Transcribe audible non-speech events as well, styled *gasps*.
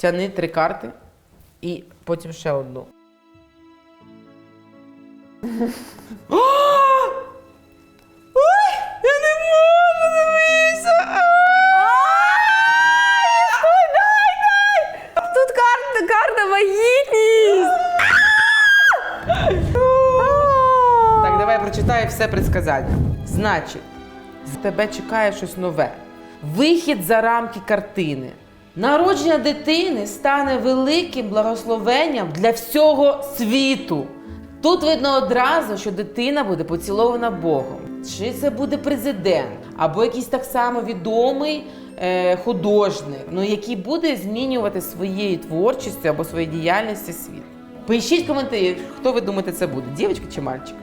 Тяни три карти і потім ще одну. *gasps* Ой, я не можу, дивися! Ой! Тут карта, карта вагітність! Так, давай я прочитаю все предсказання. Значить, з тебе чекає щось нове. Вихід за рамки картини. Народження дитини стане великим благословенням для всього світу. Тут видно одразу, що дитина буде поцілована Богом. Чи це буде президент, або якийсь так само відомий е, художник, ну який буде змінювати своєю творчістю або своєю діяльністю світ. Пишіть коментарі, хто ви думаєте це буде, дівчинка чи мальчик?